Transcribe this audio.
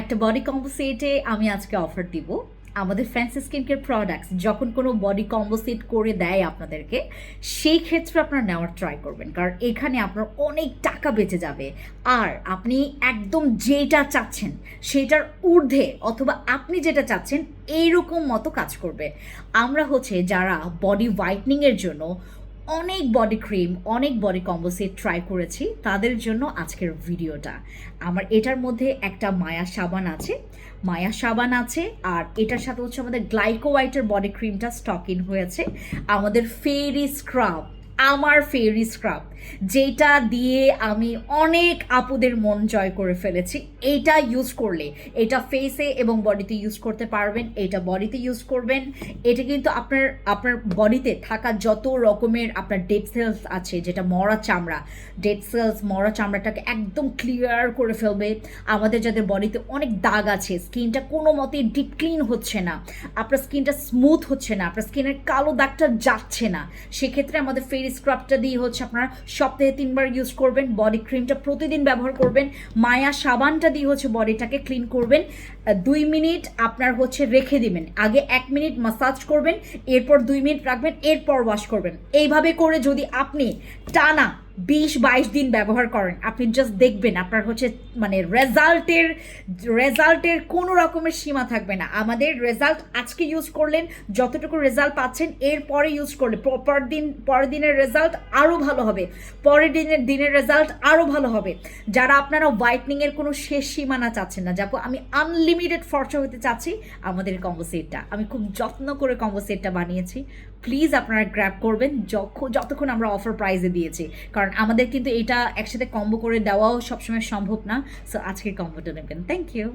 একটা body combo সেটে আমি আজকে অফার দিব। আমাদের ফ্যান্সি স্কিন কেয়ার প্রোডাক্টস যখন কোনো বডি কম্বো সেট করে দেয় আপনাদেরকে, সেই ক্ষেত্রে আপনারা নেওয়ার ট্রাই করবেন। কারণ এখানে আপনার অনেক টাকা বেঁচে যাবে। আর আপনি একদম যেটা চাচ্ছেন, সেটার ঊর্ধ্বে অথবা আপনি যেটা চাচ্ছেন, এইরকম মতো কাজ করবে। আমরা হচ্ছে যারা বডি হোয়াইটনিংয়ের জন্য অনেক বডি ক্রিম অনেক বডি কম্বো সেট ট্রাই করেছি। তাদের জন্য আজকের ভিডিওটা। আমার এটার মধ্যে একটা মায়া সাবান আছে। মায়া সাবান আছে, আর এটার সাথে হচ্ছে আমাদের গ্লাইকোয়াইটের বডি ক্রিমটা স্টক ইন হয়েছে। আমাদের ফেরি স্ক্রাব আমার ফেরি স্ক্রাব যেটা দিয়ে আমি অনেক আপুদের মন জয় করে ফেলেছি। এইটা ইউজ করলে, এটা ফেসে এবং বডিতে ইউজ করতে পারবেন, এটা বডিতে ইউজ করবেন। এটা কিন্তু আপনার আপনার বডিতে থাকা যত রকমের আপনার ডেড সেলস আছে, যেটা মরা চামড়া ডেড সেলস মরা চামড়াটাকে একদম ক্লিয়ার করে ফেলবে। আমাদের যাদের বডিতে অনেক দাগ আছে স্কিনটা কোনো মতে ডিপ ক্লিন হচ্ছে না, আপনার স্কিনটা স্মুথ হচ্ছে না, আপনার স্কিনের কালো দাগটা যাচ্ছে না, সেক্ষেত্রে আমাদের ফেরি স্ক্রাবটা দিয়ে হচ্ছে আপনারা সপ্তাহে তিনবার ইউজ করবেন বডি ক্রিমটা প্রতিদিন ব্যবহার করবেন, মায়া সাবানটা দিয়ে হচ্ছে বডিটাকে ক্লিন করবেন দুই মিনিট আপনার হচ্ছে রেখে দিবেন, আগে এক মিনিট মাসাজ করবেন, এরপর দুই মিনিট রাখবেন, এরপর ওয়াশ করবেন। এইভাবে করে যদি আপনি টানা বিশ, বাইশ দিন ব্যবহার করেন। আপনি জাস্ট দেখবেন, আপনার হচ্ছে মানে রেজাল্টের রেজাল্টের কোনো রকমের সীমা থাকবে না। আমাদের রেজাল্ট আজকে ইউজ করলেন, যতটুকু রেজাল্ট পাচ্ছেন, এরপরে ইউজ করলে পরের দিন, পরের দিনের রেজাল্ট আরও ভালো হবে। পরের দিনের দিনের রেজাল্ট আরও ভালো হবে। যারা আপনারা হোয়াইটনিংয়ের কোনো শেষ সীমানা চাচ্ছেন না, যাব, আমি আনলিমিটেড ফর্চা হতে চাচ্ছি আমাদের কম্বো সেটটা আমি খুব যত্ন করে কম্বো সেটটা বানিয়েছি। প্লিজ আপনারা গ্র্যাব করবেন যখন যতক্ষণ আমরা অফার প্রাইজে দিয়েছি। কারণ আমাদের কিন্তু এটা একসাথে কম্বো করে দেওয়াও সবসময় সম্ভব না। সো আজকের কম্বোটা নেবেন থ্যাংক ইউ